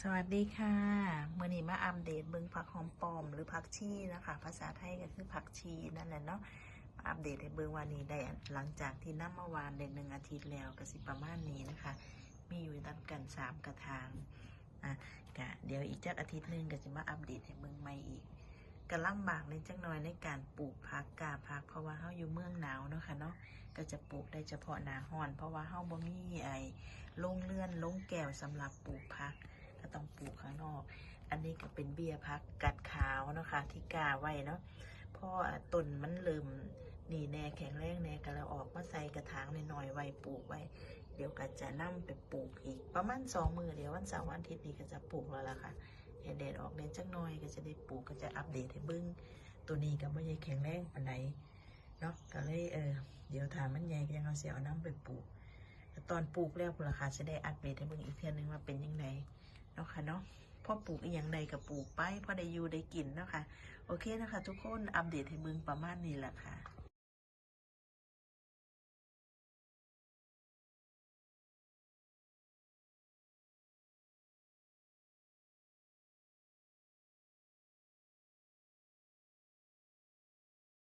สวัสดีค่ะเมื่อนี้มาอัปเดตเบิงผักหอมปลอมหรือผักชีนะคะ ภาษาไทยก็คือผักชีนั่นแหละเนาะมาอัปเดตให้เบิงวันนี้ได้หลังจากที่น้ำเมื่อวานได้หนึ่งอาทิตย์แล้วก็สิประมาณนี้นะคะ มีอยู่นับกันสามกระถางอะกะเดี๋ยวอีกจักอาทิตย์หนึงก็จะมาอัปเดตให้เบิงใหม่อีกก็ลำบากในจักหน่อยในการปลูกผักกาผัก เพราะว่าเฮาอยู่เมืองหนาวเนาะค่ะเนาะก็จะปลูกได้เฉพาะหน้าร้อน เพราะว่าเฮาบ่มีไอ้โรงเลื่อนโรงแก้วสำหรับปลูกผัก ก็ต้องปลูกข้างนอก อันนี้ก็เป็นเบี้ยพักกัดขาวนะคะที่กาไว้เนาะเพราะว่าต้นมันเริ่มหนีแน่แข็งแรงแน่ก็แล้วออกมาใส่กระถางน้อยๆไว้ปลูกไว้ เดี๋ยวก็จะนํไปปลูกอีกประมาณสองมือเดี๋ยววันเสาร์วันอาทิตย์นี้ก็จะปลูกแล้วล่ะค่ะเห็นแดดออกแดดจักหน่อยก็จะได้ปลูกก็จะอัปเดตให้เบิ้งตัวนี้ก็ไม่ใช่แข็งแรงปานใดเนาะก็เลยเออเดี๋ยวถามมันใหญ่ก็ยังเอาเสียเอาน้ำไปปลูกตอนปลูกแล้วพุ่นล่ะค่ะจะได้อัปเดตให้เบิ้งอีกเทื่อนึงว่าเป็นยังไง เนาะค่ะเนาะพ่อปลูกอย่างใดกับปลูกไปพ่อได้อยู่ได้กินเนาะค่ะ โอเคนะคะ ทุกคนอัปเดตให้มึงประมาณนี้แหละค่ะ